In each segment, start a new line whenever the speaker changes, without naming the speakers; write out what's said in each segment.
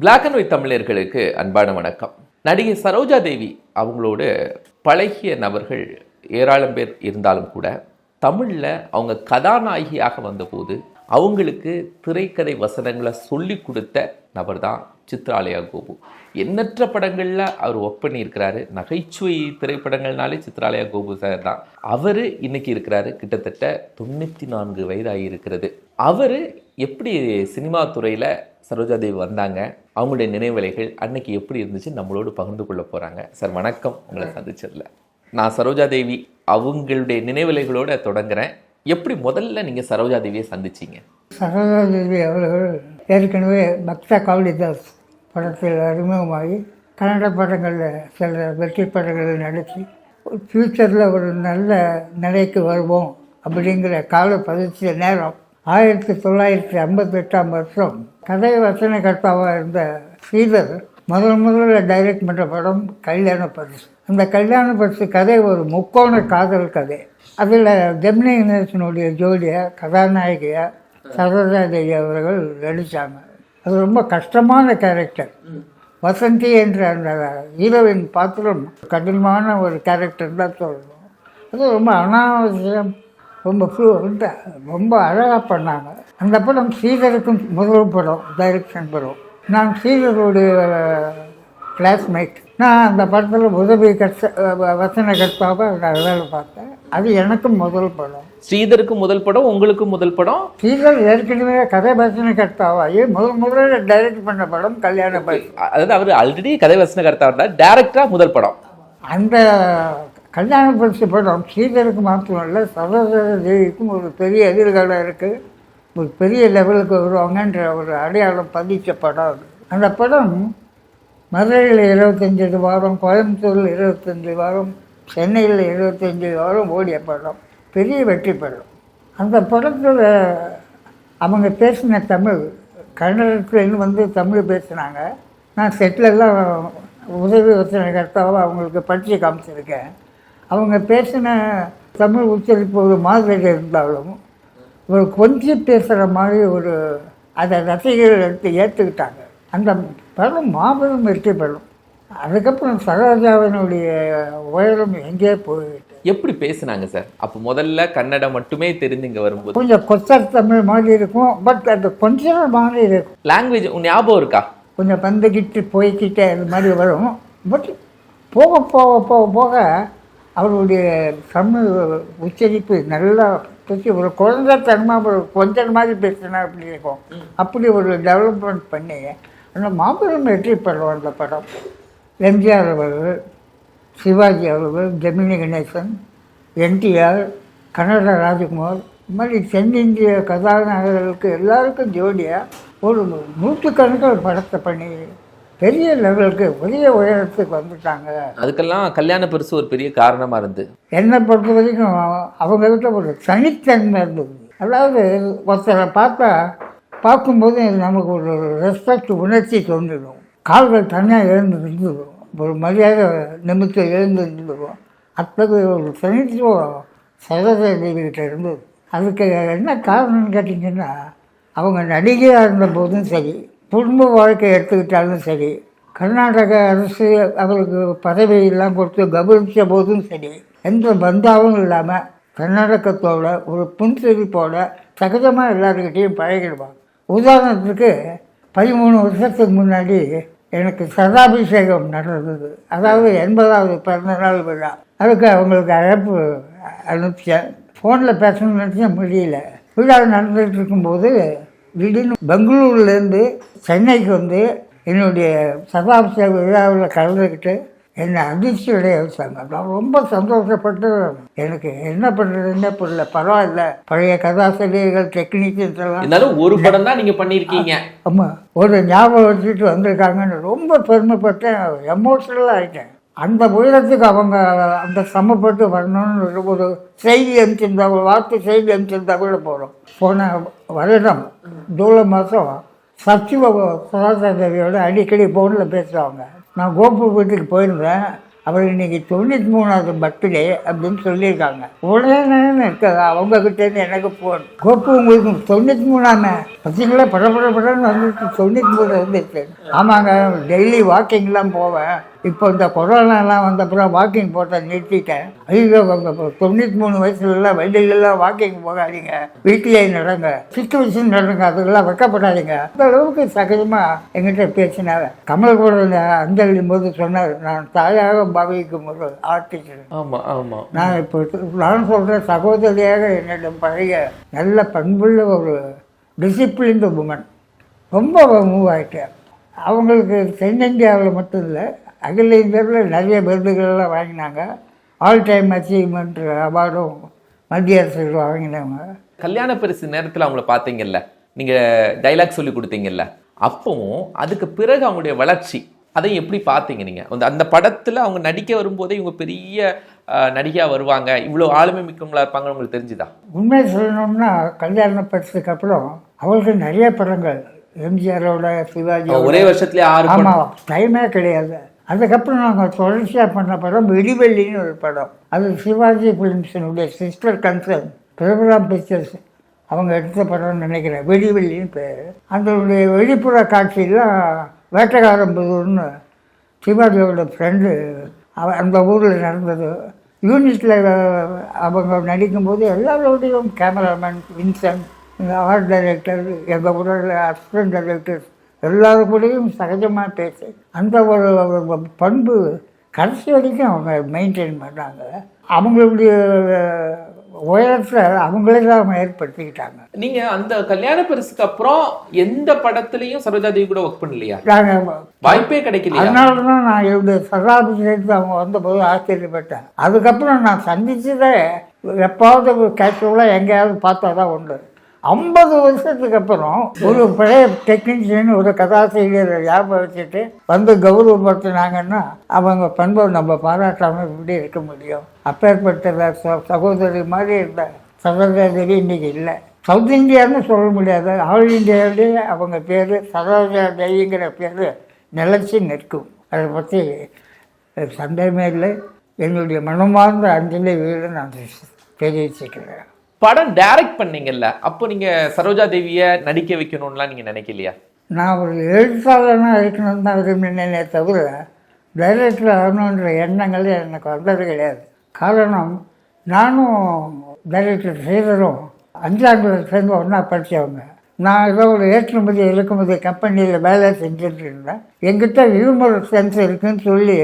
Black and white தமிழர்களுக்கு அன்பான வணக்கம். நடிகை சரோஜா தேவி அவங்களோட பழகிய நபர்கள் ஏராளம் பேர் இருந்தாலும் கூட தமிழில் அவங்க கதாநாயகியாக வந்தபோது அவங்களுக்கு திரைக்கதை வசனங்களை சொல்லி கொடுத்த நபர் தான் சித்ராலயா கோபு. எண்ணற்ற படங்களில் அவர் ஒர்க் பண்ணியிருக்கிறாரு. நகைச்சுவை திரைப்படங்கள்னாலே சித்ராலயா கோபு சார் தான். அவர் இன்னைக்கு இருக்கிறாரு. கிட்டத்தட்ட தொண்ணூற்றி நான்கு வயதாகி இருக்கிறது. அவர் எப்படி சினிமா துறையில் சரோஜாதேவி வந்தாங்க. அவங்களுடைய நினைவலைகள் அன்னைக்கு எப்படி இருந்துச்சு நம்மளோடு பகிர்ந்து கொள்ள போகிறாங்க சார் வணக்கம். உங்களை சந்திச்சதில். நான் சரோஜாதேவி அவங்களுடைய நினைவலைகளோட தொடங்குறேன். எப்படி முதல்ல நீங்கள் சரோஜாதேவியை சந்திச்சீங்க?
சரோஜாதேவி அவர்கள் ஏற்கனவே பக்தா காளிதாஸ் படத்தில் அறிமுகமாகி கன்னட படங்களில் சில வெற்றி படங்களில் நடித்து ஃப்யூச்சரில் ஒரு நல்ல நிலைக்கு வருவோம் அப்படிங்கிற கால பதிச்ச நேரம் ஆயிரத்தி தொள்ளாயிரத்தி ஐம்பத்தெட்டாம் வருஷம் கதை வசன கர்த்தாவாக இருந்த ஸ்ரீதர் முதல் முதல்ல டைரக்ட் பண்ணுற படம் கல்யாண பரிசு. அந்த கல்யாண பரிசு கதை ஒரு முக்கோண காதல் கதை. அதில் ஜெமினி கணேசனுடைய ஜோடியாக கதாநாயகியாக சரதாதேவி அவர்கள் நடித்தாங்க அது ரொம்ப கஷ்டமான கேரக்டர் வசந்தி என்ற அந்த ஹீரோவின் பாத்திரம் கடினமான ஒரு கேரக்டர் தான் சொல்லணும். அது ரொம்ப அனாவசியம் ரொம்ப ரொம்ப- ரொம்ப அழகாக பண்ணாங்க. அந்த படம் ஸ்ரீதருக்கும் முதல் படம் டைரக்ஷன் படம் நான் ஸ்ரீதருடைய கிளாஸ்மேட் நான் அந்த படத்தில் உதவி கற்ற வசன கற்பாக நான் வேலை பார்த்தேன். அது எனக்கும் முதல் படம்.
ஸ்ரீதருக்கு முதல் படம் உங்களுக்கு முதல் படம்?
ஸ்ரீதர் ஏற்கனவே கதை வசன கற்பாவாகி முதல் முதல்ல டைரக்ட் பண்ண படம் கல்யாண பை
அதாவது அவர் ஆல்ரெடி கதை வசனகர்த்தா இருந்தார் டேரக்டராக முதல் படம்.
அந்த கல்யாண பரிசு படம் ஸ்ரீதருக்கு மாத்திரம் இல்லை சரோஜா தேவிக்கும் ஒரு பெரிய எதிர்காலம் இருக்குது ஒரு பெரிய லெவலுக்கு வருவாங்கன்ற ஒரு அடையாளம் பதிச்ச படம் அது அந்த படம் மதுரையில் இருபத்தஞ்சி வாரம் கோயம்புத்தூரில் இருபத்தஞ்சி வாரம் சென்னையில் இருபத்தஞ்சி வாரம் ஓடிய படம். பெரிய வெற்றி படம். அந்த படத்தில் அவங்க பேசின தமிழ் கன்னடத்துலேருந்து வந்து தமிழ் பேசினாங்க. நான் செட்டிலெல்லாம் உதவி வசன கர்த்தாவை அவங்களுக்கு படித்து காமிச்சிருக்கேன். அவங்க பேசின தமிழ் உச்சரிப்பு ஒரு மாதிரி இருந்தாலும் ஒரு கொஞ்சம் பேசுகிற மாதிரி ஒரு அதை ரசிகர்கள் எடுத்து ஏற்றுக்கிட்டாங்க அந்த படம் மாபெரும் வெற்றி படம் அதுக்கப்புறம் சரோஜாவினுடைய உயரம் எங்கேயே போயிட்டு?
எப்படி பேசுனாங்க சார்? அப்போ முதல்ல கன்னடம் மட்டுமே தெரிஞ்சு இங்கே வரும்போது.
கொஞ்சம் கொச்சர் தமிழ் மாதிரி இருக்கும் பட் அது கொஞ்சம் மாதிரி இருக்கும்
லாங்குவேஜ் ஞாபகம் இருக்கா?
கொஞ்சம் வந்துக்கிட்டு போய்க்கிட்டு அது மாதிரி வரும். பட் போக போக போக போக அவருடைய தமிழ் உச்சரிப்பு நல்லா பேசி ஒரு குழந்தைத்தனமாக ஒரு கொஞ்சம் மாதிரி பேசினா அப்படி இருக்கும்? அப்படி ஒரு டெவலப்மெண்ட் பண்ணி அந்த மாபெரும் வெற்றி படம் அந்த படம். எம்ஜிஆர் அவர்கள் சிவாஜி அவர்கள் ஜெமினி கணேசன் என்டிஆர் கன்னட ராஜ்குமார் இந்த மாதிரி தென்னிந்திய கதாநாயகர்களுக்கு எல்லாருக்கும் ஜோடியாக ஒரு நூற்றுக்கணக்கில் படத்தை பண்ணி பெரிய லெவலுக்கு பெரிய உயரத்துக்கு வந்துட்டாங்க.
அதுக்கெல்லாம் கல்யாண பரிசு ஒரு பெரிய காரணமா இருந்து.
என்னை பொறுத்த வரைக்கும் அவங்கக்கிட்ட ஒரு தனித்தன்மை இருந்தது. அதாவது ஒருத்தரை பார்த்தா பார்க்கும்போது நமக்கு ஒரு ரெஸ்பெக்ட் உணர்ச்சி தோன்றிடும். கால்கள் தனியாக எழுந்து நின்றுடும். ஒரு மரியாதை நிமித்து எழுந்து நின்றுடும். அத்தகைய ஒரு தனித்துவம் சரோஜா தேவிகிட்ட இருந்தது. அதுக்கு என்ன காரணம்னு கேட்டிங்கன்னா அவங்க நடிகையாக இருந்த போதும் சரி குடும்ப வாழ்க்கை எடுத்துக்கிட்டாலும் சரி கர்நாடக அரசு அவருக்கு பதவியெல்லாம் கொடுத்து கவனித்த போதும் சரி எந்த பந்தாவும் இல்லாமல் கர்நாடகத்தோட ஒரு புன்சிரிப்போட சகஜமாக எல்லாருக்கிட்டையும் பழகிடுவாங்க உதாரணத்துக்கு பதிமூணு வருஷத்துக்கு முன்னாடி எனக்கு சதாபிஷேகம் நடந்தது. அதாவது எண்பதாவது பிறந்த நாள் விழா. அதுக்கு அவங்களுக்கு அழைப்பு அனுப்பிச்சேன். ஃபோனில் பேசணும்னு நினச்சா முடியல. விழா நடந்துகிட்டு இருக்கும்போது திடீர்னு பெங்களூர்லேருந்து சென்னைக்கு வந்து என்னுடைய சதாபிஷேக விழாவில் கலந்துக்கிட்டு என்னை அதிர்ச்சி அடைய வச்சாங்க நான் ரொம்ப சந்தோஷப்பட்டு எனக்கு என்ன பண்ணுறதுன்னே புரியல பரவாயில்ல. பழைய கதாசிரியர்கள்
இருந்தாலும் ஒரு படம் தான் நீங்க பண்ணியிருக்கீங்க.
ஆமாம் ஒரு ஞாபகம் வச்சுட்டு வந்திருக்காங்கன்னு ரொம்ப பெருமைப்பட்டேன் எமோஷனலாக ஆகிட்டேன் அந்த உயரத்துக்கு அவங்க அந்த சமப்பட்டு வரணும்னு ஒரு- செய்தி அனுப்பிச்சிருந்தா ஒரு வார்த்தை செய்தி அனுப்பிச்சிருந்தா கூட போகிறோம் போன வருடம் ஜூலை மாதம் சச்சிவ சரோஜா தேவியோட அடிக்கடி ஃபோனில் பேசுகிறாங்க நான் கோபு வீட்டுக்கு போயிருந்தேன். அவர் இன்னைக்கு தொண்ணூற்றி மூணாவது பர்த்டே அப்படின்னு சொல்லியிருக்காங்க. உடனே இருக்காது அவங்கக்கிட்டேருந்து எனக்கு ஃபோன் கோப்பு உங்களுக்கு தொண்ணூற்றி மூணாமே? பார்த்தீங்களா படப்பட படன்னு வந்துட்டு தொண்ணூற்றி மூணு வந்துச்சு. ஆமாங்க டெய்லி வாக்கிங்லாம் போவேன். இப்போ இந்த கொரோனாலாம் வந்தப்புறம் வாக்கிங் போட்ட நிறுத்திட்டேன். ஐயோ தொண்ணூற்றி மூணு வயசுலலாம் வெளியிலலாம் வாக்கிங் போகாதீங்க. வீட்டிலேயே நடங்க. சுச்சுவேஷன் நடங்க. அதுக்கெல்லாம் வெக்கப்படாதீங்க. அந்த அளவுக்கு சகஜமாக எங்கிட்ட பேசினாங்க. கமல் கூட அஞ்சலி போது சொன்னார் நான் தாயாக பாவிக்கும் ஒரு ஆர்டிஸ்ட்
ஆமா ஆமா.
நான் இப்போ நான் சொல்கிற சகோதரியாக என்னிடம் பழைய நல்ல பண்புள்ள ஒரு டிசிப்ளின்டு உமன் ரொம்ப மூவ் ஆகிட்டேன் அவங்களுக்கு தென்னிந்தியாவில் மட்டும் இல்லை அகில இந்தியாவில் நிறைய விருதுகள்லாம் வாங்கினாங்க. ஆல் டைம் அச்சீவ்மெண்ட் அவார்டும் மத்திய அரசு வாங்கினவங்க.
கல்யாண பரிசு நேரத்துல அவங்கள பார்த்தீங்கல்ல? நீங்க டைலாக் சொல்லி கொடுத்தீங்கல்ல? அப்பவும் அதுக்கு பிறகு அவங்களுடைய வளர்ச்சி அதையும் எப்படி பார்த்தீங்க நீங்க? அந்த அந்த படத்துல அவங்க நடிக்க வரும்போதே இவங்க பெரிய அஹ், நடிகையா வருவாங்க. இவ்வளவு ஆளுமை மிக்கவங்களா இருப்பாங்கன்னு உங்களுக்கு தெரிஞ்சுதா?
உண்மை சொல்லணும்னா கல்யாண பரிசுக்கு அப்புறம் அவருக்கு நிறைய படங்கள். எம்ஜிஆரோட சிவாஜி
ஒரே வருஷத்துலயே ஆறு
ஆமாம் டைமே கிடையாது. அதுக்கப்புறம் நாங்கள் தொடர்ச்சியாக பண்ண படம் வெடிவெள்ளின்னு ஒரு படம். அது சிவாஜி ஃபிலிம்ஸினுடைய சிஸ்டர் கன்சர்ன் பிரபுராம் பிக்சர்ஸ் அவங்க எடுத்த படம்னு நினைக்கிறேன். வெடிவெள்ளின்னு பேர். அதனுடைய வெளிப்புற காட்சியெல்லாம் வேட்டக்காரம்புதூர்னு சிவாஜியோட ஃப்ரெண்டு அவ அந்த ஊரில் நடந்தது. யூனிட்டில் அவங்க நடிக்கும்போது எல்லாரோடையும் கேமராமேன் வின்சென்ட் ஆர்ட் டைரக்டர் எங்கள் ஊரில் அசிஸ்டன்ட் டைரக்டர் எல்லாரும் கூடயும் சகஜமாக பேசு அந்த ஒரு பண்பு கடைசி வரைக்கும் அவங்க மெயின்டைன் பண்ணாங்க. அவங்களுடைய உயரத்தை அவங்களே தான் அவங்க ஏற்படுத்திக்கிட்டாங்க.
நீங்க அந்த கல்யாண பரிசுக்கு அப்புறம் எந்த படத்துலயும் சரோஜா தேவி கூட ஒர்க் பண்ணலையா?
நாங்கள்
வாய்ப்பே கிடைக்கலையா?
அதனால தான் நான் என்னுடைய சகாபிஷேகத்தை அவங்க வந்தபோது ஆச்சரியப்பட்டேன். அதுக்கப்புறம் நான் சந்திச்சதே எப்பாவது கேஷுவலாக எங்கேயாவது பார்த்தா தான் உண்டு. ஐம்பது வருஷத்துக்கு அப்புறம் ஒரு பழைய டெக்னீஷியன் ஒரு கதாசிரியரை ஞாபகம் வச்சுட்டு வந்து கௌரவப்படுத்தினாங்கன்னா அவங்க பண்பை நம்ம பாராட்டாமல் எப்படி இருக்க முடியும்? அப்பேற்பட்ட சகோதரி மாதிரி இருந்த சரோஜா இன்றைக்கி இல்லை. சவுத் இந்தியான்னு சொல்ல முடியாது. ஆல் இந்தியாவிலேயே அவங்க பேர் சரோஜா தேவிங்கிற பேர் நிலச்சி நிற்கும். அதை பற்றி சந்தேகமே இல்லை. என்னுடைய மனமார்ந்த அஞ்சலி வீடு நான் தெரிவிச்சுக்கிறேன்.
படம் டைரக்ட் பண்ணீங்கல்ல அப்போ நீங்க சரோஜா தேவியை நடிக்க வைக்கணும்லாம் நீங்க நினைக்கலையா?
நான் ஒரு எழுத்தாளனாக இருக்கணும்னு தான் விரும்பினேனே தவிர டைரக்டர் ஆகணுன்ற எண்ணங்கள் எனக்கு வந்தது கிடையாது. காரணம் நானும் டைரக்டர் செய்தரும் அஞ்சாம் சேர்ந்து ஒன்றா படித்தவங்க நான் ஏதோ ஒரு ஏற்றுமதி இறக்குமதி கம்பெனியில் வேலை செஞ்சுட்டு இருந்தேன். எங்கிட்ட ஹியூமர் சென்ஸ் இருக்குன்னு சொல்லி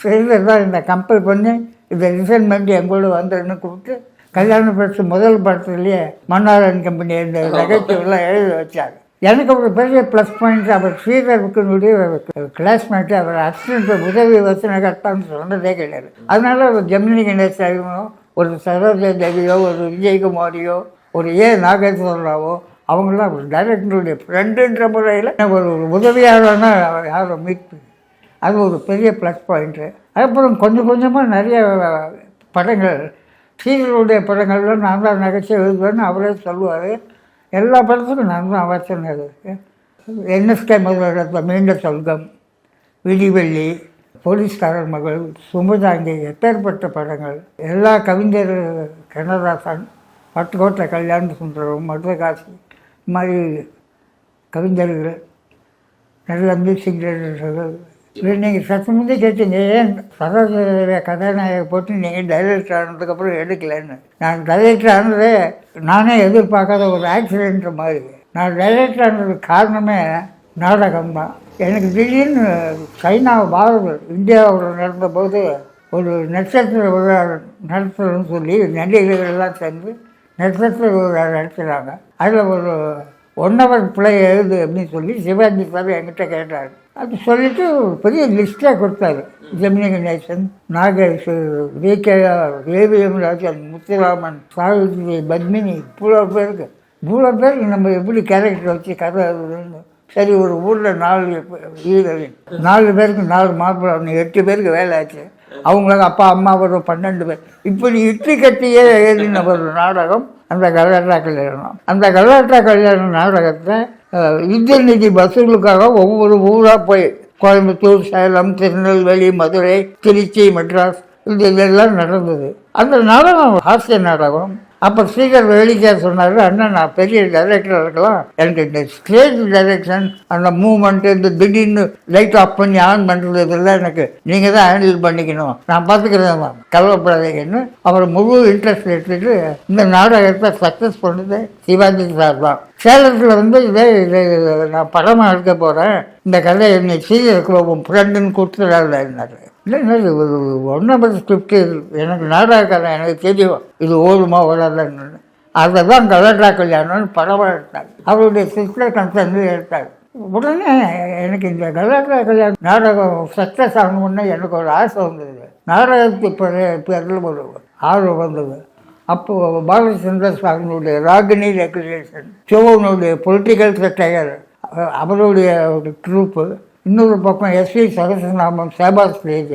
செய்தர் தான் இந்த கம்பல் பண்ணி இதை ரிசைன் பண்ணி எங்கூட வந்துடுன்னு கூப்பிட்டு கல்யாண பரிசு முதல் படத்துலேயே மன்னாரன் கம்பெனி இந்த நகைச்சுவெல்லாம் எழுதி வச்சார். எனக்கு ஒரு பெரிய ப்ளஸ் பாயிண்ட் அவர் ஸ்ரீதர்வுக்குனுடைய கிளாஸ்மேட்டு அவர் அசிஸ்டன்ட் உதவி வசனகர்த்தான்னு சொன்னதே கிடையாது. அதனால ஒரு ஜெமினி கணேசாவையோ ஒரு சரோஜா தேவியோ ஒரு விஜயகுமாரியோ ஒரு ஏ நாகேஸ்வரராவோ அவங்களாம் ஒரு டைரக்டருடைய ஃப்ரெண்டுன்ற முறையில் ஒரு ஒரு உதவியாளர்னா யாரும் மீட் அது ஒரு பெரிய ப்ளஸ் பாயிண்ட்டு அதுக்கப்புறம் கொஞ்சம் கொஞ்சமாக நிறைய படங்கள் சீரியலுடைய படங்களில் நான் தான் நகைச்சி எழுதுவேன்னு அவரே சொல்லுவார். எல்லா படத்துக்கும் நான் தான் அவர் இருக்கு என்எஸ்கே முதலிடத்தில் மீண்ட சொல்கம் விடிவெள்ளி போலீஸ்காரர் மகள் சுமதாங்கி எப்பேற்பட்ட படங்கள். எல்லா கவிஞர் கண்ணதாசன் பட்டுக்கோட்டை கல்யாண சுந்தரம் மதுரகாசி இந்த மாதிரி கவிஞர்கள் நல்ல மியூசிக் டைரக்டர்கள் நீங்கள் சத்து முந்தி கேட்டீங்க ஏன் சரோஜ கதாநாயக போட்டு நீங்கள் டைரக்டர் ஆனதுக்கப்புறம் எடுக்கலைன்னு? நான் டைரக்டர் ஆனதே நானே எதிர்பார்க்காத ஒரு ஆக்சிடென்ட் மாதிரி. நான் டைரக்டர் ஆனதுக்கு காரணமே நாடகம் தான் எனக்கு திடீர்னு சைனா பாரத இந்தியாவில் நடந்தபோது ஒரு நட்சத்திர விழா நடத்துறோம்னு சொல்லி நடிகர்கள்லாம் சேர்ந்து நட்சத்திர விழா நடத்துகிறாங்க அதில் ஒரு ஒன் ஹவர் பிள்ளை எழுது அப்படின்னு சொல்லி சிவாஜி சார் என்கிட்ட கேட்டார். அது சொல்லிட்டு ஒரு பெரிய லிஸ்ட்டாக கொடுத்தாரு. ஜெமினி கணேசன் நாகேஷ் விகேஆர் ஏவிஎம் ராஜன் முத்துராமன் சாவித்ரி பத்மினி இவ்வளோ பேருக்கு. இவ்வளோ பேருக்கு நம்ம எப்படி கேரக்டர் வச்சு கதை எழுதுன்னு சரி ஒரு ஊரில் நாலு ஹீரோயின் நாலு பேருக்கு நாலு மாப்பிள்ளை எட்டு பேருக்கு வேலை ஆச்சு. அவங்களுக்கு அப்பா அம்மா வரும் பன்னெண்டு பேர். இப்படி இட்டு கட்டியே எழுதின ஒரு நாடகம் அந்த கல்வெட்டா கல்யாணம் அந்த கல்வெட்டா கல்யாணம் நாடகத்தை யுத்த நிதி பஸ்ஸுகளுக்காக ஒவ்வொரு ஊராக போய் கோயம்புத்தூர் சேலம் திருநெல்வேலி மதுரை திருச்சி மெட்ராஸ் இது இதெல்லாம் நடந்தது. அந்த நாடகம் ஹாஸ்ய நாடகம். அப்போ ஸ்ரீகர் வேலிக்கார் சொன்னார் அண்ணன் நான் பெரிய டைரக்டர் இருக்கலாம். எனக்கு இந்த ஸ்டேஜ் டைரக்ஷன் அந்த மூமெண்ட்டு இந்த திடீர்னு லைட் ஆஃப் பண்ணி ஆன் பண்ணுறது இதெல்லாம் எனக்கு நீங்கள் தான் ஹேண்டில் பண்ணிக்கணும். நான் பார்த்துக்கிறேன் கவலைப்படாதீங்கன்னு அவர் முழு இன்ட்ரெஸ்ட் எடுத்துட்டு இந்த நாடகத்தை சக்ஸஸ் பண்ணது சிவாஜி சார் தான். சேலத்தில் வந்து இதே இதே நான் படமாக எடுக்க போகிறேன் இந்த கதை என்னை சீரியருக்கு உன் ஃப்ரெண்டுன்னு கொடுத்துடாருன்னாரு இல்லை இல்லை ஒரு ஒன் நம்பர் ஸ்கிரிப்ட் எனக்கு நாடகக்காரன் எனக்கு தெரியும். இது ஓடுமா ஓடாதுன்னு. அதை தான் கலட்ரா கல்யாணம்னு படமாக எடுத்தார் அவருடைய சிஸ்டர் கன்சர்ன் எடுத்தார். உடனே எனக்கு இந்த கலட்ரா கல்யாணம் நாடகம் சக்ஸஸ் ஆகணும்னு எனக்கு ஒரு ஆசை வந்தது. நாடகத்து பேரில் ஒரு ஆர்வம் வந்தது. அப்போது பாலச்சந்திர சுவாமியுடைய ராகினி ரெகுலேஷன் சிவனுடைய பொலிட்டிக்கல் செட்டையர் அவருடைய ஒரு ட்ரூப்பு இன்னொரு பக்கம் எஸ்வி சகசநாமம் சேபா ஸ்டேஜ்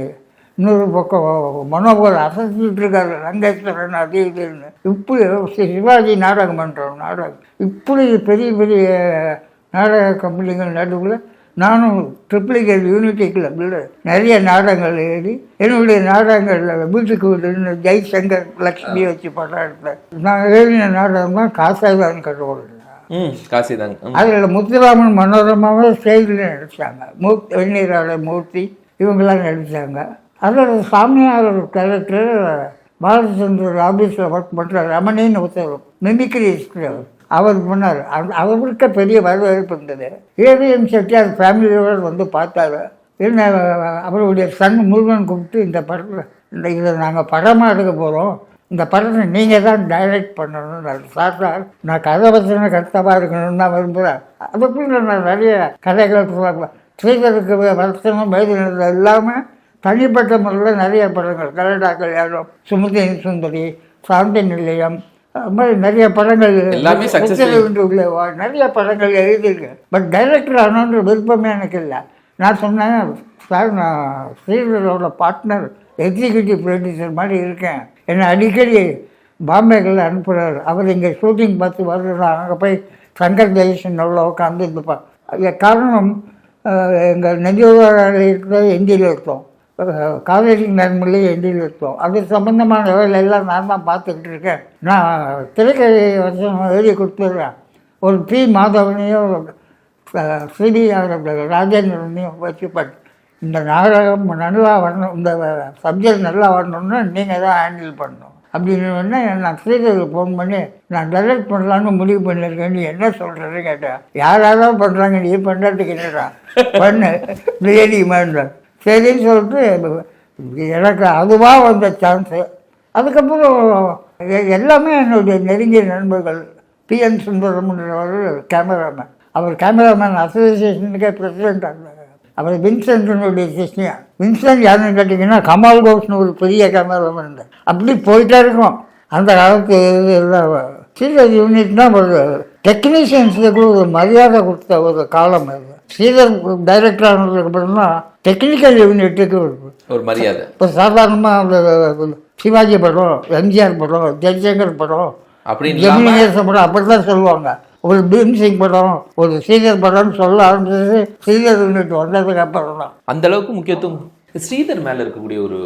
இன்னொரு பக்கம் மனோகர் அசைச்சிட்டு இருக்காரு ரங்கேஸ்வரன் அது இதுன்னு இப்படி சிவாஜி நாடகம் பண்ணுறோம் நாடகம். இப்படி பெரிய பெரிய நாடக கம்பெனிகள் நடுவில் நானும் ட்ரிப்ளிகேட் யூனிட்டி கிளப்பில் நிறைய நாடகங்கள் எழுதி என்னுடைய நாடகங்களில் வீட்டுக்கு வீடு ஜெய்சங்கர் லக்ஷ்மி வச்சு படம் எடுத்தேன். நான் எழுதின நாடகம் தான் காசாதான் கடவுள் அதில் முத்துராமன் மனோரமாவும் ஸ்டேஜில் நடித்தாங்க மூர்த்தி வெந்நீராள மூர்த்தி இவங்கெல்லாம் நடித்தாங்க அதோட சாமியார் கேரக்டர் பாலச்சந்திரர் ஆஃபீஸில் ஒர்க் பண்ணுற ரமணின்னு ஒருத்தர் மிமிக்ரி அவர் அவர் அவ- அவருக்கு பெரிய வரவேற்பு இருந்தது. ஏவிஎம் செட்டியார் ஃபேமிலியோடு வந்து பார்த்தாரு. என்ன அவருடைய சன் முருகன் கூப்பிட்டு இந்த படத்தில் இந்த இதை நாங்கள் படமாக எடுக்க போகிறோம் இந்த படத்தை நீங்கள் தான் டைரக்ட் பண்ணணும் சார் சார் நான் கதை வசன கருத்தமாக இருக்கணும்னு தான் விரும்புகிறேன் அதுக்குள்ள நான் நிறைய கதைகள். ஸ்ரீதருக்கு வசனம் எழுதினது எல்லாமே தனிப்பட்ட முறையில் நிறைய படங்கள். கலடா கல்யாணம் சுமதி சுந்தரி சாந்தி நிலையம் அது மாதிரி நிறைய படங்கள்
எல்லாமே
உள்ள நிறைய படங்கள் எழுதியிருக்கேன் பட் டைரக்டர் ஆகணுன்ற விருப்பமே எனக்கு இல்லை. நான் சொன்னேன் சார் நான் ஸ்ரீதரோட பார்ட்னர் எக்ஸிக்யூட்டிவ் ப்ரொடியூசர் மாதிரி இருக்கேன். என்னை அடிக்கடி பாம்பேக்கில் அனுப்புகிறார் அவர் இங்கே ஷூட்டிங் பார்த்து வர்றதா அங்கே போய் சங்கர் ஜெயசனோட உட்காந்து இந்த அதுக்கு காரணம் எங்கள் நெஞ்சூரில் எந்தியில் இருக்கோம் காவேரி நன்மொழி எந்தியில் இருக்கோம் அது சம்மந்தமான வேலை எல்லாம் நான் தான் பார்த்துக்கிட்டு இருக்கேன். நான் திரைக்கதை வருஷம் எழுதி கொடுத்துட்றேன். ஒரு பி மாதவனையும் ஸ்ரீ ராஜேந்திரனையும் வச்சு பட் இந்த நாடகம் நல்லா வரணும் இந்த சப்ஜெக்ட் நல்லா வரணும்னா நீங்கள் தான் ஹேண்டில் பண்ணணும். அப்படின்னு உடனே நான் ஸ்ரீதருக்கு ஃபோன் பண்ணி நான் டைரக்ட் பண்ணலான்னு முடிவு பண்ணியிருக்கேன் என்ன சொல்கிறது கேட்டேன் யாராவது பண்ணுறாங்க நீ பண்ணுறதுக்கு என்னடா? பண்ணு பிரியாணி மாதிரி சரின்னு சொல்லிட்டு எனக்கு அதுவாக வந்த சான்ஸு அதுக்கப்புறம் எல்லாமே என்னுடைய நெருங்கிய நண்பர்கள் பிஎன் சுந்தரம்ன்றவர் கேமராமேன் அவர் கேமராமேன் அசோசியேஷனுக்கே பிரசிடென்ட் ஆனார். அவர் வின்சென்ட்னுடைய சிஷ்யம் வின்சென்ட் யாருன்னு கேட்டிங்கன்னா கமால் கோஸ்னு ஒரு பெரிய கேமராமேன் இருந்தார் அப்படி போயிட்டே இருக்கும். அந்த காலத்து எல்லாம் சீரியல் யூனிட்னா ஒரு டெக்னீஷியன்ஸுக்கு கூட ஒரு மரியாதை கொடுத்த ஒரு காலம் அது. ஸ்ரீதர் டைரக்டர் ஆனதுக்கு அப்புறம் தான் டெக்னிக்கல் யூனிட்டுக்கு ஒரு
மரியாதை.
இப்போ சாதாரணமாக அந்த சிவாஜி படம் எம்ஜிஆர் படம் ஜெய்சங்கர் படம்
அப்படின்னு
படம் அப்படி தான் சொல்லுவாங்க. ஒரு பீம் சிங் படம் ஒரு ஸ்ரீதர் படம்னு சொல்ல ஆரம்பிச்சது ஸ்ரீதர் யூனிட் வந்ததுக்கு அப்புறம் தான்.
அந்த அளவுக்கு முக்கியத்துவம்? ஸ்ரீதர் மேல இருக்கக்கூடிய ஒரு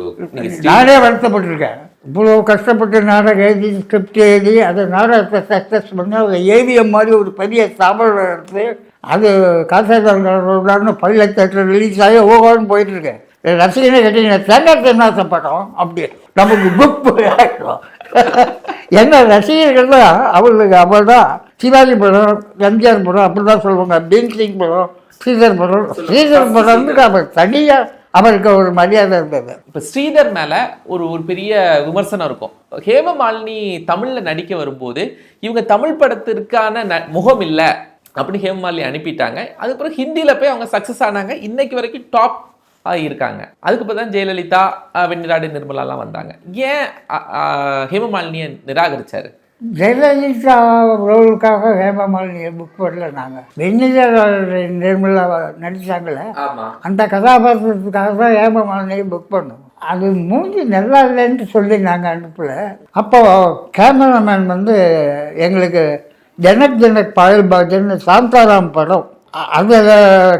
நானே வருத்தப்பட்டிருக்கேன். இவ்வளோ கஷ்டப்பட்டு நாடகம் எழுதி ஸ்கிரிப்ட் எழுதி அதை நாடகத்தை சக்ஸஸ் பண்ணி அதை ஏவிஎம் மாதிரி ஒரு பெரிய ஸ்தாபனம் எடுத்து அது காசாக்காரன் பைலட் தேட்டர் ரிலீஸ் ஆகி ஓகோன்னு போயிட்டு இருக்கேன். ரசிகனை கேட்டீங்கன்னா தேங்காய் தென்னாச படம்? அப்படி. நமக்கு புக் ஆகிடும் என்ன ரசிகர்கள் தான் அவளுக்கு அவள் தான் சிவாஜி படம் எம்ஜிஆர் படம் அப்படி தான் சொல்லுவாங்க. பீம் சிங் படம் ஸ்ரீதர் படம். ஸ்ரீதர் படம்னு அவர் தனியாக அவருக்கு ஒரு மரியாதை இருந்தது.
இப்ப ஸ்ரீதர் மேல ஒரு ஒரு பெரிய விமர்சனம் இருக்கும். ஹேமமாலினி தமிழ்ல நடிக்க வரும்போது இவங்க தமிழ் படத்திற்கான ந- முகம் இல்ல அப்படின்னு ஹேமமாலினி அனுப்பிட்டாங்க. அதுக்கப்புறம் ஹிந்தில போய் அவங்க சக்சஸ் ஆனாங்க. இன்னைக்கு வரைக்கும் டாப் இருக்காங்க அதுக்கு தான் ஜெயலலிதா அஹ், வெண்ணிராடு நிர்மலாலாம் வந்தாங்க. ஏன் ஹேமமாலினியை நிராகரிச்சாரு?
ஜெயலலிதா ரோலுக்காக ஹேமமாலினியை புக் பண்ணல நாங்கள் வெண்ணிலா நிர்மலா நடித்தாங்களே அந்த கதாபாத்திரத்துக்காக தான் ஹேமமாலினியை புக் பண்ணோம். அது மூஞ்சி நல்லா இல்லைன்ட்டு சொல்லி நாங்கள் அனுப்பல. அப்போ கேமராமேன் வந்து எங்களுக்கு ஜனக் ஜனக் பாயல் பாஜன் சாந்தாராம் படம் அதில்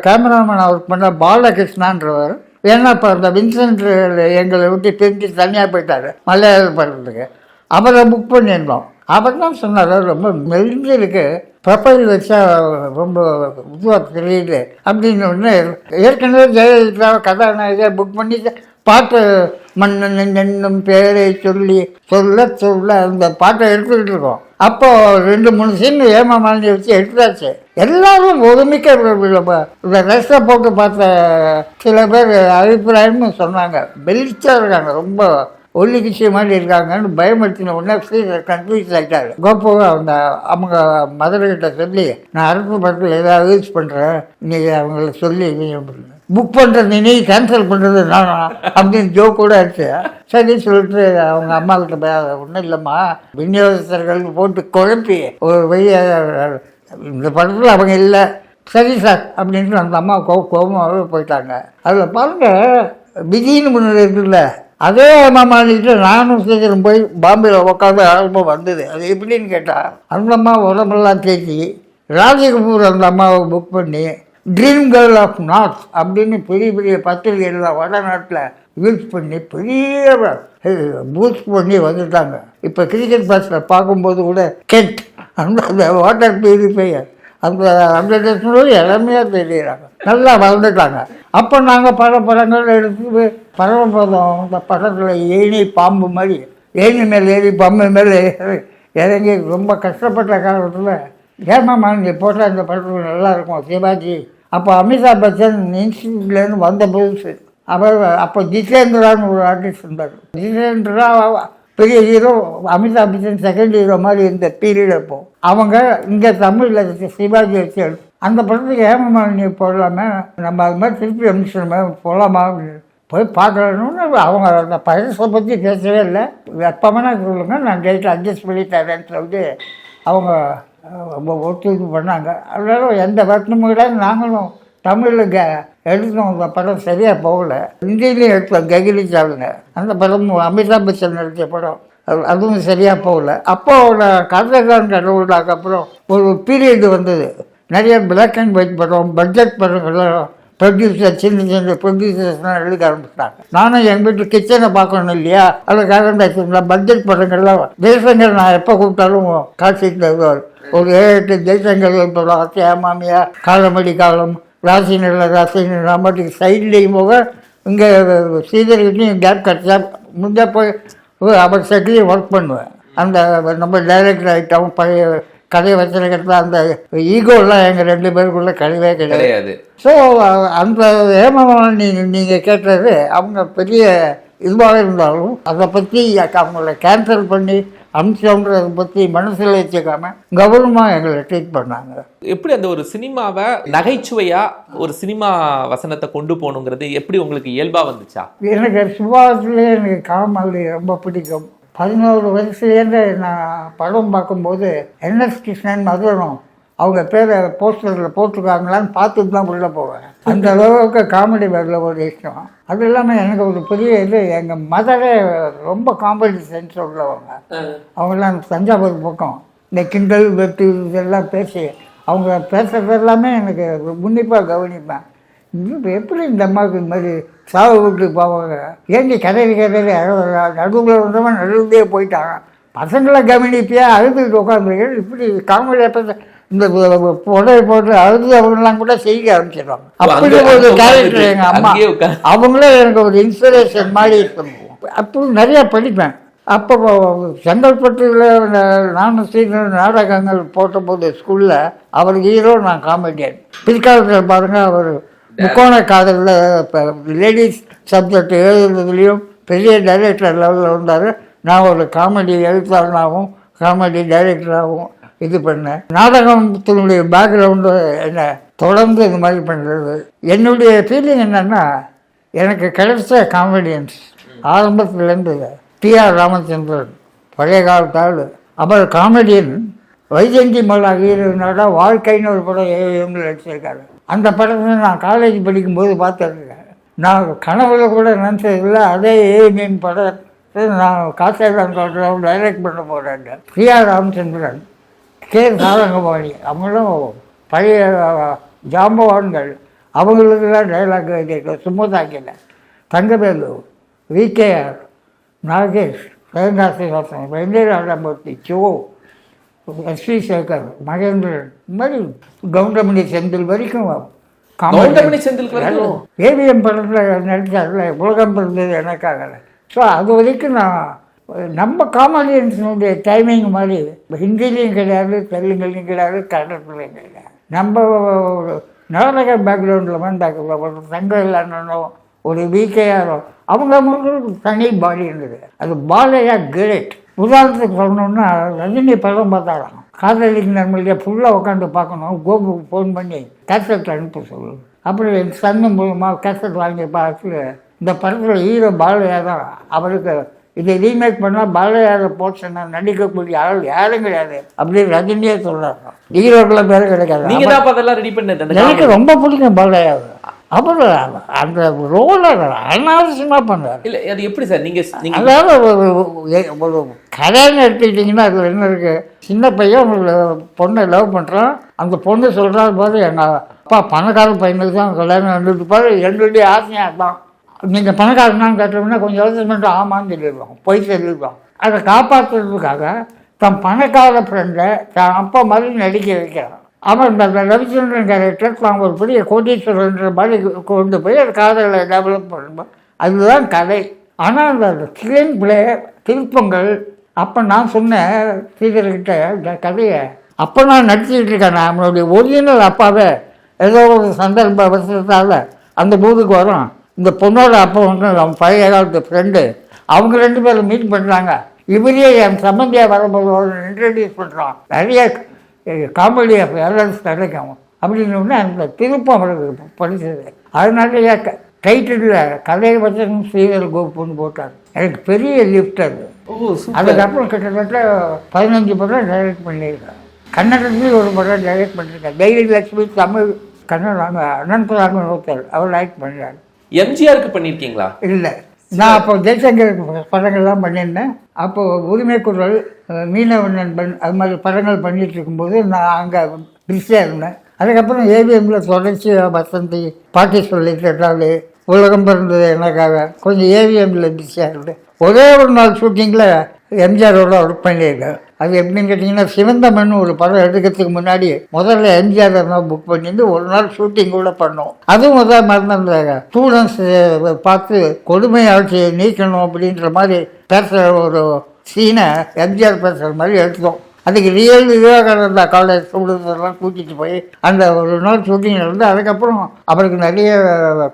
கேமராமேன் ஒர்க் பண்ண பாலகிருஷ்ணான்றவர் ஏன்னா இப்போ இந்த வின்சென்ட் எங்களை விட்டு பிரிஞ்சு தனியாக போயிட்டார் மலையாள படத்துக்கு. அவரை புக் பண்ணியிருந்தோம். அவர் தான் சொன்னார் ரொம்ப மெலிஞ்சு இருக்கு ப்ரொஃபைல் வச்சா ரொம்ப இதுவாக தெரியுது அப்படின்னு ஒன்று ஏற்கனவே ஜெயலலிதா கதாநாயகர் புக் பண்ணி பாட்டு மன்னன் என்னும் பேரை சொல்லி சொல்ல சொல்ல அந்த பாட்டை எடுத்துக்கிட்டு இருக்கோம். அப்போ ரெண்டு மூணு சீன் ஏமா மாநில வச்சு எடுத்தாச்சு. எல்லாரும் ஒருமிக்க இந்த ரெஸ்ட்டை போட்டு பார்த்த சில பேர் அபிப்பிராயம்னு சொன்னாங்க. வெளிச்சா இருக்காங்க ரொம்ப ஒல்லி கிச்சி மாதிரி இருக்காங்கன்னு பயமுறுத்தின உடனே ஸ்ரீதர் கன்ஃபியூஸ் ஆகிட்டாரு கோப்போ அந்த அவங்க மதுரைகிட்ட சொல்லி நான் அரசு படத்தில் ஏதாவது யூஸ் பண்ணுறேன் நீ அவங்கள சொல்லி புக் பண்ணுறது நீ கேன்சல் பண்ணுறது நானா? அப்படின்னு ஜோக் கூட ஆச்சு. சரி சொல்லிட்டு அவங்க அம்மா கிட்ட ஒன்றும் இல்லைம்மா. விநியோகஸ்தர்கள் போட்டு குழப்பி ஒரு வழிய இந்த படத்தில் அவங்க இல்லை. சரி சார் அப்படின்ட்டு அந்த அம்மா கோ கோபமாகவே போயிட்டாங்க. அதில் பாருங்கள் விதின்னு முன்னாடி இருக்குல்ல. அதே மாமானிட்டு நானும் சீக்கிரம் போய் பாம்பேயில் உட்காந்து ஆல்பம் வந்தது. அது எப்படின்னு கேட்டால் அந்த அம்மா உடம்பெல்லாம் தேய்ச்சி ராஜகபூர் அந்த அம்மாவை புக் பண்ணி ட்ரீம் கேர்ள் ஆஃப் நார்த் அப்படின்னு பெரிய பெரிய பத்திரிகைகள் வடநாட்டில் யூஸ் பண்ணி பெரிய பூஸ்ட் பண்ணி வந்துட்டாங்க. இப்போ கிரிக்கெட் மேட்ச்சில் பார்க்கும்போது கூட கெட் அந்த அந்த வாட்டர் பியூரிஃபையர் அந்த அந்த டெக்னாலஜி இளமையாக தெரியுறாங்க. நல்லா வளர்ந்துட்டாங்க. அப்போ நாங்கள் பல படங்கள் எடுத்து பரமபதம் அந்த படத்தில் ஏணி பாம்பு மாதிரி ஏணி மேலே ஏறி பாம்பு மேலே ஏறி இறங்கி ரொம்ப கஷ்டப்பட்ட காலத்தில் ஏமாமா நீ போட்டால் இந்த படத்தில் நல்லா இருக்கும். சிவாஜி அப்போ அமிதாப் பச்சன் இன்ஸ்டியூட்லேருந்து வந்த புதுசு அவர் அப்போ ஜிதேந்திரான்னு ஒரு ஆர்டிஸ்ட் இருந்தார். ஜிதேந்திரா பெரிய hero Amitabh Bachchan second hero மாதிரி இந்த பீரியட் அப்போ. அவங்க இங்கே தமிழில் சிவாஜி வச்சு அந்த படத்துக்கு ஹேமமாலினி போடலாமே நம்ம அது மாதிரி திருப்பி அமிஷன் போகலாமா போய் பார்க்கணும்னு அவங்க அந்த பயசை பற்றி பேசவே இல்லை. வெப்பமான சொல்லுங்கள் நான் டேட்டில் அட்ஜஸ்ட் பண்ணி தரேன்னு சொல்லிட்டு அவங்க ரொம்ப ஒத்துழைப்பு பண்ணாங்க. அதனால எந்த வருத்தமும் கிடையாது நாங்களும் தமிழில் க எடுத்தோம் அந்த படம் சரியாக போகல. ஹிந்திலையும் எடுத்தோம் ககிலி சாலுங்க அந்த படம் அமிதாப் பச்சன் நடித்த படம். அது அதுவும் சரியாக போகல. அப்போ கதைதான் கடவுளாக அப்புறம் ஒரு பீரியட் வந்தது. நிறைய பிளாக் அண்ட் ஒயிட் படம் பட்ஜெட் படங்கள்லாம் ப்ரொடியூசர் சின்ன சின்ன ப்ரொடியூசர்ஸ்லாம் எழுத ஆரம்பிச்சிட்டாங்க. நானும் எங்கள் வீட்டு கிச்சனை பார்க்கணும் இல்லையா? அதுக்காக இந்த பட்ஜெட் படங்கள்லாம் ஜெய்சங்கர் நான் எப்போ கூப்பிட்டாலும் காட்சிக்கு வருவார். ஒரு ஏழு எட்டு ஜெய்சங்கர் படம் அத்தியா மாமியா காலமடி காலம் ராசி நல்ல ராசி ராமட்டுக்கு சைட்லேயும் போக இங்கே ஸ்ரீதர்கிட்டையும் கேப் கிடச்சா முன்னே போய் அவர் செட்டிலையும் ஒர்க் பண்ணுவேன் அந்த நம்ம டைரக்டர் ஆகிட்டோம் பழைய கதை வச்சிருக்கிறதுல அந்த ஈகோலாம் எங்கள் ரெண்டு பேருக்குள்ள கிடையவே கிடையாது. ஸோ அந்த ஏமாவன் நீங்கள் நீங்கள் கேட்டது அவங்க பெரிய இதுவாக இருந்தாலும் அதை பற்றி அவங்கள கேன்சல் பண்ணி அம்சன்றதை பற்றி மனசில் வச்சுக்காம கௌரவமாக எங்களை ட்ரீட் பண்ணாங்க.
எப்படி அந்த ஒரு சினிமாவை நகைச்சுவையா ஒரு சினிமா வசனத்தை கொண்டு போகணுங்கிறது எப்படி உங்களுக்கு இயல்பா வந்துச்சா?
எனக்கு சுபாவத்திலே எனக்கு காமாலி ரொம்ப பிடிக்கும். பதினோரு வயசுலேருந்து நான் படம் பார்க்கும்போது என்எஸ் கிருஷ்ணன் மதுரம் அவங்க பேரை போஸ்டரில் போட்டிருக்காங்களான்னு பார்த்துட்டு தான் உள்ளே போவேன். அந்த அளவுக்கு காமெடி வரல ஒரு இஷ்டம் அது இல்லாமல் எனக்கு ஒரு பெரிய இது எங்கள் மதரே ரொம்ப காமெடி சென்ஸ் உள்ளவங்க. அவங்களாம் தஞ்சாவூர் பக்கம். இந்த கிண்டல் வெட்டு இதெல்லாம் பேசி அவங்க பேசுறது எல்லாமே எனக்கு உன்னிப்பாக கவனிப்பேன். எப்படி இந்த அம்மாவுக்கு இந்த மாதிரி சாவு வீட்டுக்கு போவாங்க? ஏண்டி கதையில் கதையில் நடுவில் வந்தவன் நடுவுலேயே போயிட்டாங்க பசங்களை கவனிப்பியா? அழுதுகிட்டு உட்காந்துருக்கேன் இப்படி காமெடியாக பேச இந்த புடவை போட்டு அழுது அவங்கெல்லாம் கூட செய்ய ஆரம்பிச்சிடுவாங்க. அப்படி ஒரு கேரக்டர் எங்கள் அம்மா. அவங்களே எனக்கு ஒரு இன்ஸ்பிரேஷன் மாதிரி இருக்கும். அப்போ நிறைய படிப்பேன். அப்போ செங்கல்பட்டில் நானும் ஸ்ரீதர் நாடகங்கள் போட்டபோது ஸ்கூலில் அவர் ஹீரோ நான் காமெடியன் பிற்காலத்தில் பாருங்கள் அவர் முக்கோண காதலில் இப்போ லேடிஸ் சப்ஜெக்ட் எழுதுறதுலேயும் பெரிய டைரக்டர் லெவலில் வந்தார். நான் ஒரு காமெடி எழுத்தாளனாகவும் காமெடி டைரக்டராகவும் இது பண்ணேன். நாடகத்தினுடைய பேக்ரவுண்டு என்ன தொடர்ந்து இது மாதிரி பண்ணுறது என்னுடைய ஃபீலிங் என்னென்னா எனக்கு கிடைச்ச காமெடியன்ஸ் ஆரம்பத்துலேருந்து டி ஆர் ராமச்சந்திரன் பழைய காலத்தால் அவர் காமெடியன் வைஜெயந்தி மலா ஹீரோனோட வாழ்க்கைன்னு ஒரு படம் இவங்க நடிச்சிருக்காரு அந்த படத்தை நான் காலேஜ் படிக்கும்போது பார்த்துருக்கேன் நான் கனவுல கூட நினச்சதில்லை. அதே ஏஎம்என் படத்தை நான் காசேதான் தோட்டம் டைரக்ட் பண்ண போகிறேன் பிரியா ஆர் ராமச்சந்திரன் கே சாரங்கபாணி அவங்களும் பழைய ஜாம்பவான்கள். அவங்களுக்கு தான் டைலாக் எழுதியிருக்கோம் சும்மதாக்கில் தங்கவேலு விகேஆர் நாகேஷ் ஜெயகாசிவாசன் வெங்கடாடமூர்த்தி சிவோ எஸ்வி சேகர் மகேந்திரன் இந்த மாதிரி கவுண்டமணி செந்தில் வரைக்கும்
கவுண்டமணி செந்தில் வரைக்கும்?
ஏவிஎம் படத்தில் நடித்தார்ல உலகம் பிறந்தது எனக்காக. ஸோ அது வரைக்கும் நான் நம்ம காமெடியன்ஸினுடைய டைமிங் மாதிரி ஹிந்திலையும் கிடையாது தெலுங்குலையும் கிடையாது கன்னடத்துலையும் கிடையாது. நம்ம ஒரு நாடக பேக்ரவுண்டில் வந்தாக்க ஒரு சங்கர் அண்ணனோ ஒரு விகேஆரோ அவங்க அவங்களுக்கு தனி பாடி இருந்தது. அது பாலையா கிரேட் உதாரணத்துக்கு சொல்லணும்னா ரஜினி படம் பார்த்தாராம். காதலிக்கு நம்மளுடைய ஃபுல்லாக உட்காந்து பார்க்கணும். கோபுக்கு ஃபோன் பண்ணி கேசட் அனுப்ப சொல்லு. அப்புறம் என் சன்னு மூலமாக கேசட் வாங்கி பார்த்து இந்த படத்தில் ஹீரோ பாலையா தான். அவருக்கு இதை ரீமேக் பண்ணால் பாலையார போர்ஷனை நடிக்கக்கூடிய ஆள் யாரும் கிடையாது. அப்படி ரஜினியே சொல்கிறாங்க ஹீரோக்குள்ள பேர் கிடைக்காது.
நீங்க தான் அதெல்லாம் ரெடி பண்ணது
எனக்கு ரொம்ப பிடிக்கும் பாலையாவை. அப்புறம் அந்த ரோலை அனாவசியமாக பண்ணார்
இல்ல அது எப்படி சார்? நீங்க நீங்க
அதாவது ஒரு ஒரு- கதைன்னு எடுத்துக்கிட்டிங்கன்னா அதில் என்ன இருக்கு? சின்ன பையன் ஒரு பொண்ணை லவ் பண்ணுறான் அந்த பொண்ணு சொல்கிறாரு போது எங்கள் அப்பா பணக்கார பையனுக்கு தான் கல்யாணம் வந்துட்டு பாரு என்னுடைய ஆசையாக தான் நீங்கள் பணக்காரனான்னு கேட்டோம்னா கொஞ்சம் யோசனை பண்ணிட்டு ஆமான்னு சொல்லிடுவோம் பொய் சொல்லிடுவோம் அதை காப்பாற்றுறதுக்காக தன் பணக்கார ஃப்ரெண்டை தன் அப்பா மாதிரி நடிக்க வைக்கிறான். அவன் இந்த ரவிச்சந்திரன் கேரக்டர் அவங்க ஒரு பெரிய கோடீஸ்வரன்ற மாதிரி கொண்டு போய் அந்த காதலை டெவலப் பண்ணுவோம் அதுதான் கதை. ஆனால் அந்த ஸ்க்ரீன் பிளே திருப்பங்கள் அப்போ நான் சொன்னேன் ஸ்ரீதர்கிட்ட இந்த கதையை அப்போ நான் நடிச்சுக்கிட்டு இருக்கேன். நம்மளுடைய ஒரிஜினல் அப்பாவே ஏதோ ஒரு சந்தர்ப்ப அவசரத்தால் அந்த பூதுக்கு வரும் இந்த பொண்ணோட அப்பா வந்து அவன் பழைய காலத்து ஃப்ரெண்டு அவங்க ரெண்டு பேரும் மீட் பண்ணுறாங்க இவரே என் சம்பந்தியாக வரும்போது இன்ட்ரடியூஸ் பண்ணுறான் நிறைய காமெடி எரர்ஸ் கிடைக்கும் அப்படின்னு அந்த திருப்பம் அவருக்கு படித்தது அதனால டைட்டில் கதை வச்சனும் ஸ்ரீதர் கோப்புன்னு போட்டார். எனக்கு பெரிய லிஃப்ட் அது. அதுக்கப்புறம் கிட்டத்தட்ட பதினஞ்சு படம் டைரக்ட் பண்ணியிருக்கேன். கன்னடத்துலேயும் ஒரு படம் டைரக்ட் பண்ணியிருக்கேன். தைரிய லட்சுமி தமிழ் கன்னடம் அனந்தராமன் ஒருத்தர் அவர் டைரக்ட் பண்ணுறாரு
எம்ஜிஆருக்கு பண்ணிருக்கீங்களா?
இல்லை. நான் அப்போ ஜெய்சங்கர் படங்கள்லாம் பண்ணியிருந்தேன். அப்போ உரிமை குரல் மீனவ நண்பன் அது மாதிரி படங்கள் பண்ணிட்டு இருக்கும்போது நான் அங்கே பிஸியாக இருந்தேன். அதுக்கப்புறம் ஏவிஎம்ல தொடர்ச்சி வசந்தி பாட்டி சொல்லி கேட்டாலே உலகம் பிறந்தது எனக்காக. கொஞ்சம் ஏவிஎம்ல பிஸியாக இருந்தேன் ஒரே ஒரு நாள் ஷூட்டிங்கில் எம்ஜிஆரோட ஒர்க் பண்ணியிருக்கேன் அது எப்படின்னு கேட்டிங்கன்னா சிவந்தமன் ஒரு படம் எடுக்கிறதுக்கு முன்னாடி முதல்ல எம்ஜிஆர் தான் புக் பண்ணிட்டு ஒரு நாள் ஷூட்டிங் கூட பண்ணோம். அதுவும் அதே மாதிரி தான் ஸ்டூடெண்ட்ஸ் பார்த்து கொடுமை ஆட்சியை நீக்கணும் அப்படின்ற மாதிரி பேசுகிற ஒரு சீனை எம்ஜிஆர் பேசுகிற மாதிரி எடுத்தோம். அதுக்கு ரியல் விவேகானந்தா காலேஜ் ஸ்டூடெண்ட்ஸ் கூட்டிகிட்டு போய் அந்த ஒரு நாள் ஷூட்டிங் இருந்து அதுக்கப்புறம் அவருக்கு நிறைய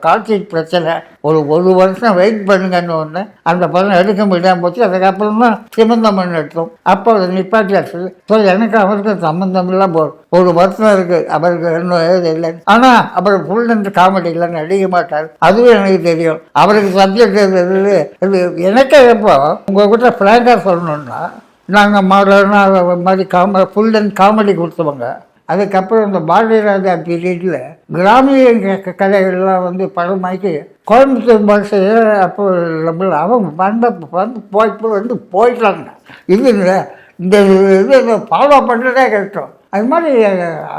காட்சி பிரச்சனை. ஒரு ஒரு வருஷம் வெயிட் பண்ணுங்கன்னு ஒன்று அந்த படம் எடுக்க முடியாமல் போச்சு. அதுக்கப்புறம் தான் சிமந்தமன் எடுத்தோம். அப்போ அதை நிப்பாட்டியாச்சு. ஸோ எனக்கு அவருக்கு சம்மந்தம் இல்லாம ஒரு ஒரு வருஷம் இருக்குது அவருக்கு இன்னும் ஏது இல்லை ஆனால் அவர் ஃபுல் அண்ட் காமெடியெலாம் நடிக்க மாட்டார். அதுவும் எனக்கு தெரியும். அவருக்கு சப்ஜெக்ட் இது இது எனக்கே எப்போ உங்ககிட்ட ஃப்ராங்காக சொல்லணும்னா நாங்கள் மாடர்னாக மாதிரி காம ஃபுல் அண்ட் காமெடி கொடுத்தவங்க. அதுக்கப்புறம் இந்த பாரதிராஜா பீரியடில் கிராமிய கதைகள்லாம் வந்து படமாக்கி கோயம்புத்தூர் பாஷையை அப்போ நம்மள அவங்க வந்த வந்து போய்ப்பு வந்து போயிட்டாங்க. இது இந்த இது ஃபாலோ பண்ணுறதே கஷ்டம். அது மாதிரி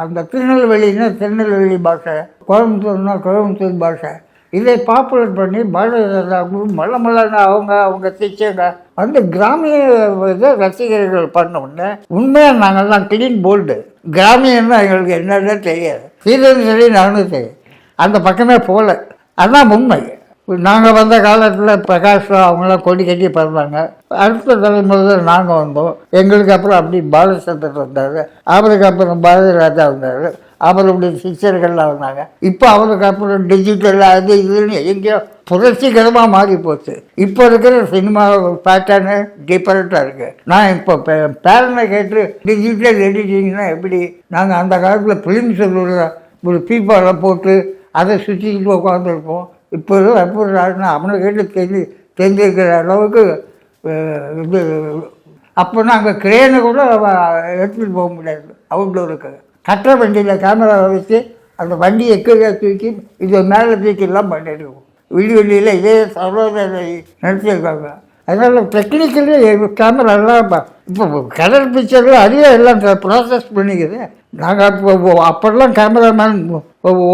அந்த திருநெல்வேலின்னா திருநெல்வேலி பாஷை கோயம்புத்தூர்னா கோயம்புத்தூர் பாஷை இதை பாப்புலர் பண்ணி மழை மல்ல மல்லன்னு அவங்க அவங்க திச்சாங்க வந்து கிராமிய இதை ரசிகர்கள் பண்ண உடனே உண்மையாக நாங்கள்லாம் கிளீன் போல்டு கிராமியன்னு எங்களுக்கு என்னென்ன தெரியாது. சீதன் சொல்லி நானும் தெரியும் அந்த பக்கமே போகல. அதான் உண்மை. நாங்கள் வந்த காலத்தில் பிரகாஷ் அவங்களாம் கொடி கட்டி பிறந்தாங்க. அடுத்த தலைமுறை நாங்கள் வந்தோம். எங்களுக்கு அப்புறம் அப்படி பாலச்சந்தர் வந்தார். அவருக்கு அப்புறம் பாரதி ராஜா வந்தார். அவருடைய சிஷ்யர்கள்லாம் வந்தாங்க இப்போ அவருக்கு அப்புறம் டிஜிட்டல் அது இதுன்னு எங்கேயோ புரட்சிகரமாக மாறி போச்சு இப்போ இருக்கிற சினிமா பேட்டர்னு டிஃப்ரெண்ட்டாக இருக்குது நான் இப்போ பேரனை கேட்டு டிஜிட்டல் எடிட்டிங்னா எப்படி? நாங்கள் அந்த காலத்தில் ஃபிலிம் சொல்லுற ஒரு பீப்பாவில் போட்டு அதை சுற்றிக்கிட்டு உட்காந்துருப்போம் இப்போ எப்படி ஆடுனா அவனை கேட்டு தெரிஞ்சு தெரிஞ்சிருக்கிற அளவுக்கு இது அப்போ நாங்கள் கிரேனை கூட எடுத்துகிட்டு போக முடியாது. அவுட்டோருக்கு கட்டுற வண்டியில் கேமரா வச்சு அந்த வண்டியை கீழே தூக்கி இது மேலே தூக்கிலாம் பண்ணிடுவோம். விடி வெளியில் இதே சரோதனை நடத்தியிருக்காங்க அதனால் டெக்னிக்கலி கேமரா எல்லாம் இப்போ கலர் பிக்சரில் அதிக எல்லாம் ப்ராசஸ் பண்ணிக்குது. நாங்கள் இப்போ அப்போல்லாம் கேமராமேன்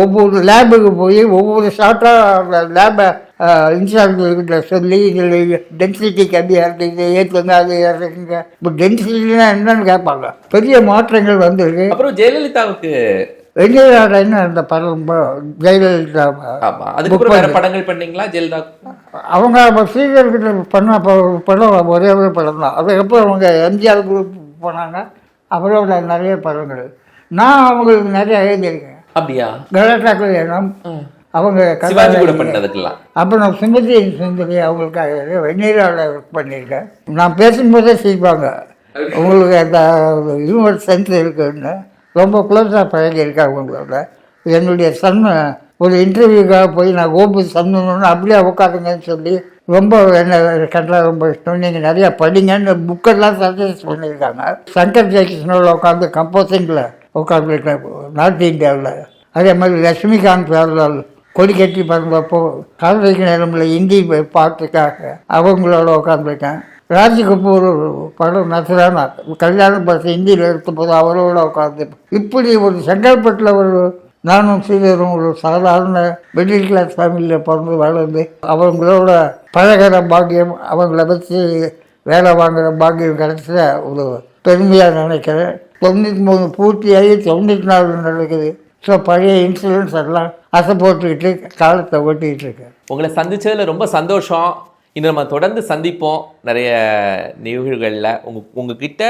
ஒவ்வொரு லேபுக்கு போய் ஒவ்வொரு ஷார்ட்டாக லேபை இன்சார்ஜ்கிட்ட சொல்லி இதில் டென்சிட்டி கம்மியாக இருக்குது இது ஏற்றுங்க அது ஏற்றுங்க இப்போ டென்சிட்டினா என்னன்னு கேட்பாங்க பெரிய மாற்றங்கள் வந்திருக்கு.
அப்புறம் ஜெயலலிதாவுக்கு
வெள்ளையாடன்னு அந்த படம் ஜெயலலிதா
ஆமா. அதுக்கப்புறம் வேற படங்கள் பண்ணீங்களா ஜெயலலிதா?
அவங்க சீரியல்கிட்ட பண்ண படம் ஒரே ஒரு படம் தான். அதுக்கப்புறம் அவங்க எம்ஜிஆர் குரூப் போனாங்க அவரோட நிறைய படங்கள். நான் அவங்களுக்கு நிறைய எழுதியிருக்கேன்.
அப்படியா?
கலாட்டாக்கள் எண்ணம் அவங்க
சிவாஜி கூட பண்ணதுக்கெல்லாம்.
அப்புறம் சுமதி சுந்தரி அவங்களுக்காக வெந்நீராவில் ஒர்க் பண்ணியிருக்கேன். நான் பேசும்போதே சிரிப்பாங்க. உங்களுக்கு அந்த யூனிவர்ஸ் சென்ஸ் இருக்குன்னு. ரொம்ப க்ளோஸாக பழகியிருக்கேன் அவங்களோட என்னுடைய சன் ஒரு இன்டர்வியூக்காக போய் நான் கோபு சன்னு அப்படியே உட்காருங்கன்னு சொல்லி ரொம்ப என்ன கண்டா ரொம்ப இஷ்டம். நீங்கள் நிறையா படிங்கன்னு புக்கெல்லாம் சஜஸ்ட் பண்ணியிருக்காங்க. சங்கர் ஜெயகிருஷ்ணோட உட்காந்து கம்போசிங்கில் உட்காந்துருக்கேன் நார்த் இந்தியாவில் அதே மாதிரி லட்சுமிகாந்த் வேலால் கொடி கட்டி பிறந்தப்போ காதலிக்கு நேரமில் இந்தி பாட்டுக்காக அவங்களோட உட்காந்துருக்கேன் ராஜ் கபூர் படம் நசரானா கல்யாணம் பார்த்து ஹிந்தியில் எடுத்த போது அவரோட உட்காந்து இப்படி ஒரு செங்கல்பட்டில் ஒரு நானும் ஸ்ரீதரும் ஒரு சாதாரண மிடில் கிளாஸ் ஃபேமிலியில் பிறந்து வளர்ந்து அவங்களோட பழகிற பாக்கியம் அவங்கள வச்சு வேலை வாங்குகிற பாக்கியம் கிடச்சத ஒரு பெருமையாக நினைக்கிறேன். தொண்ணூற்றி மூணு பூர்த்தியாகி தொண்ணூற்றி நாலு நடக்குது. ஸோ பழைய இன்சூரன்ஸ் எல்லாம் அசை போட்டுக்கிட்டு காலத்தை ஓட்டிகிட்டு இருக்கேன்.
உங்களை சந்தித்ததில் ரொம்ப சந்தோஷம். இன்னும் நம்ம தொடர்ந்து சந்திப்போம். நிறைய நிகழ்வுகளில் உங்க உங்ககிட்ட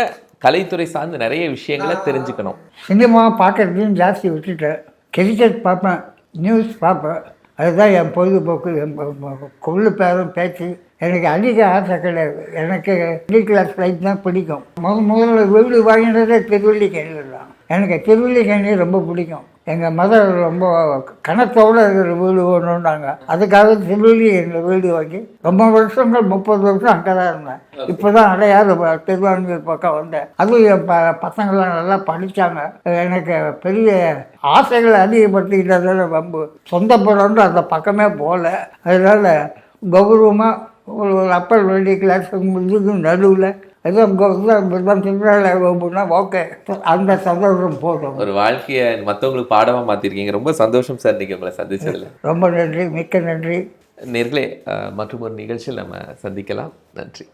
கலைத்துறை சார்ந்து நிறைய விஷயங்களை தெரிஞ்சுக்கணும்.
சினிமா பார்க்கறதையும் ஜாஸ்தி விட்டுட்டேன் கிரிக்கெட் பார்ப்பேன் நியூஸ் பார்ப்பேன். அதுதான் என் பொழுதுபோக்கு என் கொள்ளு பேரும் பேச்சு. எனக்கு அதிக ஆசை கிடையாது. எனக்கு மிடில் கிளாஸ் லைஃப் தான் பிடிக்கும். முத முதல்ல வீடு வாங்கினதே திருவள்ளிக்கேணியில் தான் எனக்கு திருவள்ளிக்கேணி ரொம்ப பிடிக்கும். எங்கள் மதர் ரொம்ப கணத்தோடு இருக்கிற வீடு வேணும்னாங்க அதுக்காக திருவள்ளி எங்கள் வீடு வாங்கி ரொம்ப வருஷங்கள் முப்பது வருஷம் அங்கே தான் இருந்தேன். இப்போ தான் அடையாறு திருவான்மையூர் பக்கம் வந்தேன். அதுவும் என் ப பசங்களாம் நல்லா படித்தாங்க எனக்கு பெரிய ஆசைகளை அதிகப்படுத்திக்கிட்டதால ரொம்ப சொந்த படம்னு அந்த பக்கமே போகல. அதனால் கௌரவமாக ஒரு அப்பர் வெள்ளி கிளாஸ் முடிஞ்சது நடுவில் ஏதோ ஓகே. அந்த சந்தோஷம் போதும்.
ஒரு வாழ்க்கையை மற்றவங்களுக்கு பாடமா மாத்திருக்கீங்க. ரொம்ப சந்தோஷம் சார் இன்னைக்கு உங்களை சந்திச்சதுல.
ரொம்ப நன்றி. மிக்க நன்றி.
நேர்களே மற்றும் ஒரு நிகழ்ச்சியில் நம்ம சந்திக்கலாம். நன்றி.